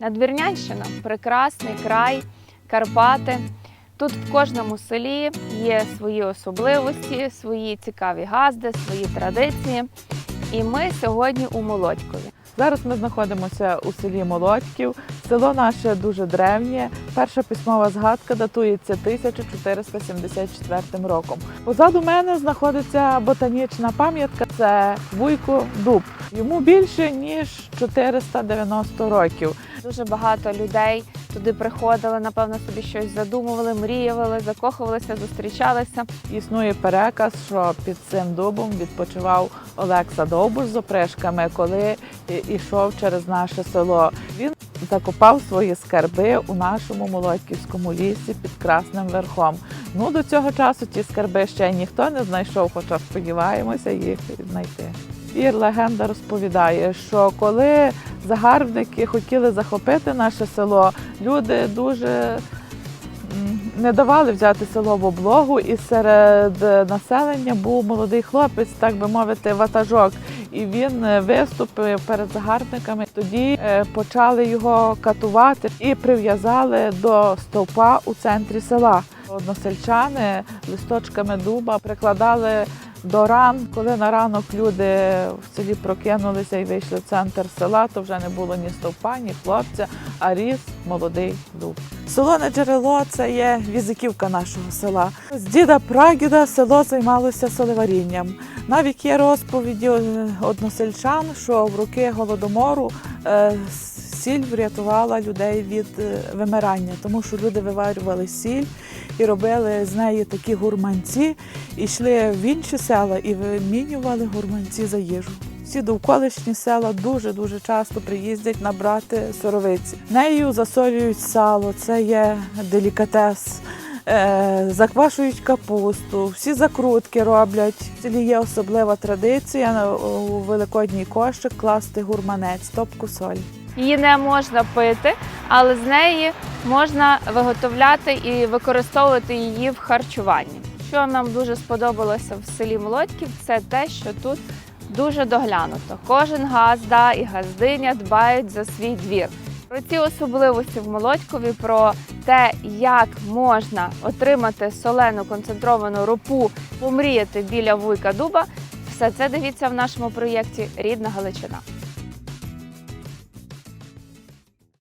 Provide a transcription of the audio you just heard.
Надвірнянщина прекрасний край, Карпати. Тут в кожному селі є свої особливості, свої цікаві газди, свої традиції. І ми сьогодні у Молодькові. Зараз ми знаходимося у селі Молодьків. Село наше дуже древнє. Перша письмова згадка датується 1474 роком. Позаду мене знаходиться ботанічна пам'ятка. Це Вуйко Дуб. Йому більше ніж 490 років. Дуже багато людей туди приходили, напевно, собі щось задумували, мріяли, закохувалися, зустрічалися. Існує переказ, що під цим дубом відпочивав Олекса Довбуш з опришками, коли йшов через наше село. Він закопав свої скарби у нашому Молодьківському лісі під Красним Верхом. Ну до цього часу ті скарби ще ніхто не знайшов, хоча сподіваємося їх знайти. І легенда розповідає, що коли загарбники хотіли захопити наше село, люди дуже не давали взяти село в облогу, і серед населення був молодий хлопець, так би мовити, ватажок. І він е, виступив перед загарбниками. Тоді е, почали його катувати і прив'язали до стовпа у центрі села. Односельчани листочками дуба прикладали до ран. Коли на ранок люди в селі прокинулися і вийшли в центр села, то вже не було ні стовпа, ні хлопця, а ріс молодий дуб. Солоне джерело це є візиківка нашого села. З діда прадіда село займалося солеварінням. Навіть є розповіді е, односельчан, що в роки голодомору е, сіль врятувала людей від е, вимирання, тому що люди виварювали сіль і робили з неї такі гурманці, і йшли в інші села і вимінювали гурманці за їжу. Всі довколишні села дуже дуже часто приїздять набрати соровиці. Нею засолюють сало, це є делікатес. Е, Заквашують капусту, всі закрутки роблять. В є особлива традиція на- у великодній кошик класти гурманець, топку солі. Її не можна пити, але з неї можна виготовляти і використовувати її в харчуванні. Що нам дуже сподобалося в селі Молодьків, це те, що тут дуже доглянуто. Кожен газда і газдиня дбають за свій двір. Про ці особливості в Молодькові, про те, як можна отримати солену концентровану ропу, помріяти біля вуйка дуба, все це дивіться в нашому проєкті Рідна Галичина.